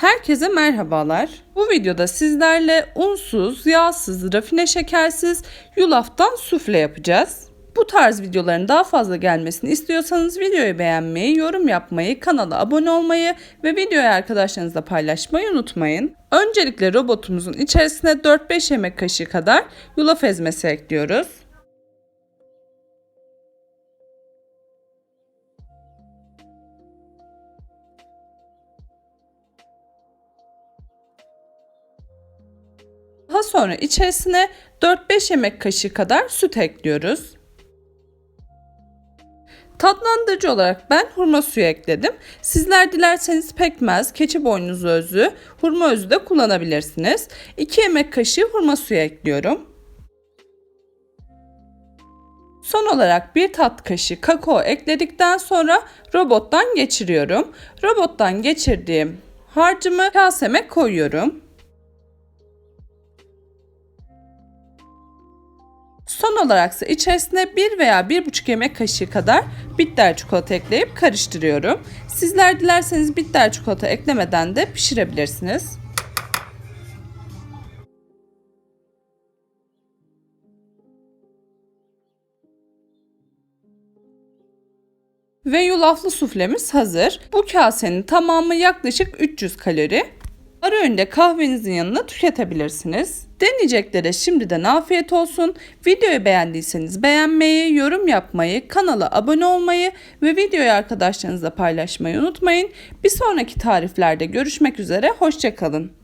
Herkese merhabalar. Bu videoda sizlerle unsuz, yağsız, rafine şekersiz yulaftan sufle yapacağız. Bu tarz videoların daha fazla gelmesini istiyorsanız videoyu beğenmeyi, yorum yapmayı, kanala abone olmayı ve videoyu arkadaşlarınızla paylaşmayı unutmayın. Öncelikle robotumuzun içerisine 4-5 yemek kaşığı kadar yulaf ezmesi ekliyoruz. Daha sonra içerisine 4-5 yemek kaşığı kadar süt ekliyoruz. Tatlandırıcı olarak ben hurma suyu ekledim. Sizler dilerseniz pekmez, keçi boynuzu özü, hurma özü de kullanabilirsiniz. 2 yemek kaşığı hurma suyu ekliyorum. Son olarak bir tat kaşığı kakao ekledikten sonra robottan geçiriyorum. Robottan geçirdiğim harcımı kaseme koyuyorum. Son olarak ise içerisine 1 veya 1,5 yemek kaşığı kadar bitter çikolata ekleyip karıştırıyorum. Sizler dilerseniz bitter çikolata eklemeden de pişirebilirsiniz. Ve yulaflı suflemiz hazır. Bu kasenin tamamı yaklaşık 300 kalori. Ara öğünde kahvenizin yanına tüketebilirsiniz. Deneyeceklere şimdiden afiyet olsun. Videoyu beğendiyseniz beğenmeyi, yorum yapmayı, kanala abone olmayı ve videoyu arkadaşlarınızla paylaşmayı unutmayın. Bir sonraki tariflerde görüşmek üzere, hoşçakalın.